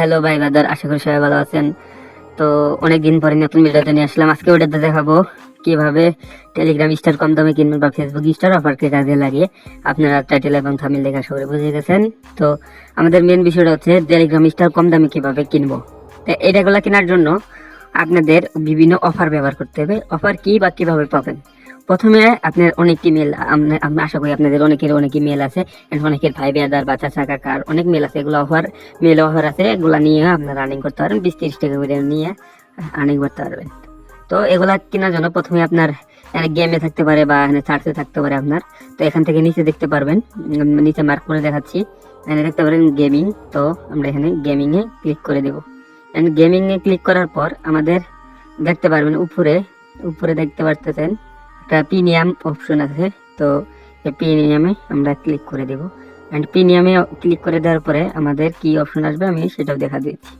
Hello ভাই বাদার আশা করি সবাই ভালো আছেন। তো অনেক দিন পরে নতুন ভিডিওতে নিয়ে আসলাম। আজকে ওটাতে দেখাবো কীভাবে টেলিগ্রাম স্টার কম দামে কিনবেন বা ফেসবুক স্টার অফারকে কাজে লাগিয়ে আপনারা টাইটেল এবং থামিল দেখা সবাই বুঝে গেছেন তো আমাদের মেন বিষয়টা হচ্ছে টেলিগ্রাম স্টার কম দামে কীভাবে কিনবো। তো এটাগুলো কেনার জন্য আপনাদের বিভিন্ন অফার ব্যবহার করতে হবে। অফার কি বা কীভাবে পাবেন? প্রথমে আপনার অনেকটি মেল আমরা আশা করি আপনাদের অনেকের অনেকই মেল আছে। অনেকের ভাই বেদার বা চাচা কাকার অনেক মেল আছে, এগুলো অফার মেল অফার আছে, এগুলো নিয়ে আপনারা রানিং করতে পারেন বিশ তিরিশ টাকা করে নিয়ে রানিং করতে পারবেন। তো এগুলা কেনার জন্য প্রথমে আপনার গেমে থাকতে পারে বা এখানে চার্জে থাকতে পারে আপনার। তো এখান থেকে নিচে দেখতে পারবেন নিচে মার্ক করে দেখাচ্ছি। এখানে দেখতে পারেন গেমিং তো আমরা এখানে গেমিংয়ে ক্লিক করে দেবো। গেমিংয়ে ক্লিক করার পর আমাদের দেখতে পারবেন উপরে উপরে দেখতে পারতেছেন। একটা প্রিমিয়াম অপশন আছে, তো এই প্রিমিয়ামে আমরা ক্লিক করে দেব। অ্যান্ড প্রিমিয়ামে ক্লিক করে দেওয়ার পরে আমাদের কি অপশন আসবে আমি সেটাও দেখা দিচ্ছি।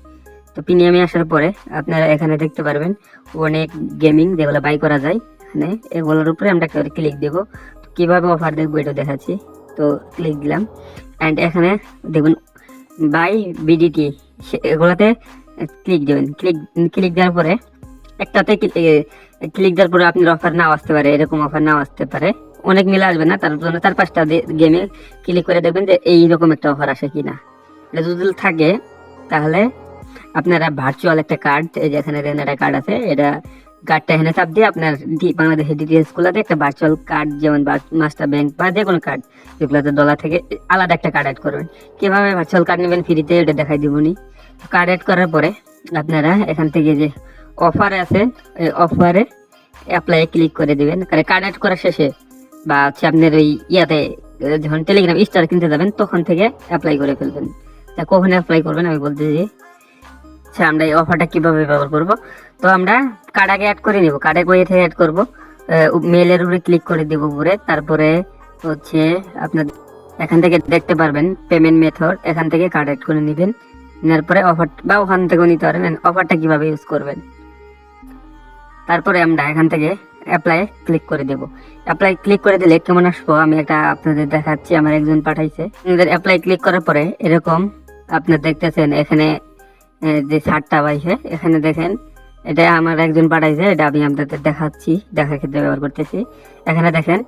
তো প্রিমিয়ামে আসার পরে আপনারা এখানে দেখতে পারবেন অনেক গেমিং যেগুলো বাই করা যায়, এখানে এগুলোর উপরে আমরা ক্লিক দেব। কীভাবে অফার দেখব এটা দেখাচ্ছি। তো ক্লিক দিলাম। অ্যান্ড এখানে দেখুন বাই বিডিটি এগুলোতে ক্লিক দেবেন। ক্লিক ক্লিক দেওয়ার পরে একটাতে ক্লিক দেওয়ার পরে আপনার অফার নাও আসতে পারে, এরকম অফার নাও আসতে পারে। অনেক মিলে আসবে না, তার জন্য চার পাঁচটা গেমে ক্লিক করে দেখবেন যে এইরকম একটা অফার আসে কিনা। এটা যদি থাকে, তাহলে আপনারা ভার্চুয়াল একটা কার্ড এই যে এখানে একটা কার্ড আছে, এটা কার্ডটা এখানে চাপ দিয়ে আপনার বাংলাদেশের ডিটিএস গুলাতে একটা ভার্চুয়াল কার্ড যেমন মাস্টার ব্যাংক বা যে কোনো কার্ড যেগুলোতে ডলার থেকে আলাদা একটা কার্ড অ্যাড করবেন। কীভাবে ভার্চুয়াল কার্ড নেবেন ফ্রিতে এটা দেখাই দিবনি কার্ড অ্যাড করার পরে আপনারা এখান থেকে যে অফার আছে অফারে অ্যাপ্লাই ক্লিক করে দিবেন। কারণ অ্যাড করার শেষে বা হচ্ছে আপনার ওই ইয়াতে যখন টেলিগ্রাম স্টার কিনতে যাবেন, তখন থেকে অ্যাপ্লাই করে ফেলবেন। তা কখন অ্যাপ্লাই করবেন আমি বলতেছি আচ্ছা আমরা এই অফারটা কীভাবে ব্যবহার করব? তো আমরা কার্ড আগে অ্যাড করে নিব। কার্ডে বইয়ে থেকে অ্যাড করব। মেলের উপরে ক্লিক করে দিব উপরে। তারপরে হচ্ছে আপনার এখান থেকে দেখতে পারবেন পেমেন্ট মেথড এখান থেকে কার্ড অ্যাড করে নেবেন। নেওয়ার পরে অফার বা ওখান থেকেও নিতে পারেন অফারটা কীভাবে ইউজ করবেন? তারপরে আমরা এখান থেকে অ্যাপ্লাই ক্লিক করে দেব। অ্যাপ্লাই ক্লিক করে দিলে কেমন আসব? আমি একটা আপনাদের দেখাচ্ছি, আমার একজন পাঠাইছে। আপনাদের অ্যাপ্লাই ক্লিক করার পরে এরকম আপনার দেখতেছেন, এখানে যে ছাড়টা পাইছে এখানে দেখেন, এটা আমার একজন পাঠাইছে, এটা আমি আপনাদের দেখাচ্ছি, দেখার ক্ষেত্রে ব্যবহার করতেছি। এখানে দেখেন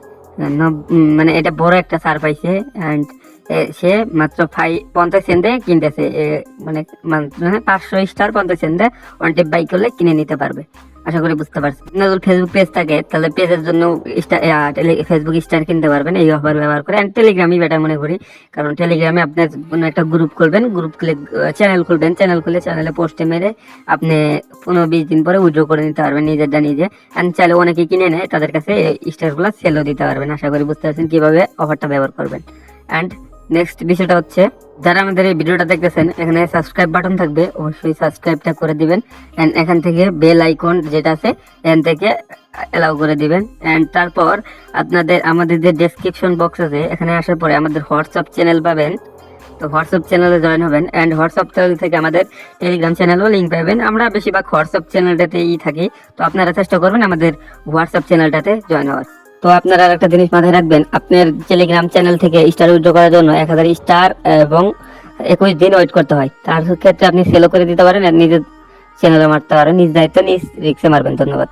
মানে এটা বড় একটা সার পাইছে অ্যান্ড সে মাত্র ফাই পঞ্চাশ সেন্টে কিনতেছে মানে মানে পাঁচশো স্টার পঞ্চাশ সেন্টে ওয়ান টেপ বাই করলে কিনে নিতে পারবে। আশা করি বুঝতে পারছি। আপনার ফেসবুক পেজ থাকে, তাহলে পেজের জন্য ফেসবুক স্টার কিনতে পারবেন, এই অফার ব্যবহার করে। অ্যান্ড টেলিগ্রামই বেটার মনে করি, কারণ টেলিগ্রামে আপনার কোনো একটা গ্রুপ খুলবেন গ্রুপ খুলে চ্যানেল খুলবেন চ্যানেল খুলে চ্যানেলে পোস্টে মেরে আপনি পনেরো বিশ দিন পরে উইড্রো করে নিতে পারবেন নিজেরটা নিজে। অ্যান্ড চাইলে অনেকে কিনে নেয়, তাদের কাছে স্টারগুলো সেলও দিতে পারবেন, আশা করি বুঝতে পারছেন কীভাবে অফারটা ব্যবহার করবেন। অ্যান্ড নেক্সট বিষয়টা হচ্ছে, যারা আমাদের এই ভিডিওটা দেখতেছেন, এখানে সাবস্ক্রাইব বাটন থাকবে, অবশ্যই সাবস্ক্রাইবটা করে দিবেন অ্যান্ড এখান থেকে বেল আইকন যেটা আছে, এখান থেকে অ্যালাউ করে দিবেন অ্যান্ড তারপর আপনাদের, আমাদের যে ডেসক্রিপশন বক্স আছে, এখানে আসার পরে আমাদের হোয়াটসঅ্যাপ চ্যানেল পাবেন, তো হোয়াটসঅ্যাপ চ্যানেলে জয়েন হবেন অ্যান্ড হোয়াটসঅ্যাপ চ্যানেল থেকে আমাদের টেলিগ্রাম চ্যানেলও লিঙ্ক পাবেন, আমরা বেশিরভাগ হোয়াটসঅ্যাপ চ্যানেলটাতেই থাকি, তো আপনারা চেষ্টা করবেন আমাদের হোয়াটসঅ্যাপ চ্যানেলটাতে জয়েন হওয়ার। তো আপনারা একটা জিনিস মাথায় রাখবেন, আপনার টেলিগ্রাম চ্যানেল থেকে স্টার উইথড্র করার জন্য এক হাজার স্টার এবং একুশ দিন ওয়েট করতে হয়। তার ক্ষেত্রে আপনি সেলও করে দিতে পারেন আর নিজের চ্যানেলে মারতে পারেন। নিজ দায়িত্ব নিজ রিক্সে মারবেন। ধন্যবাদ।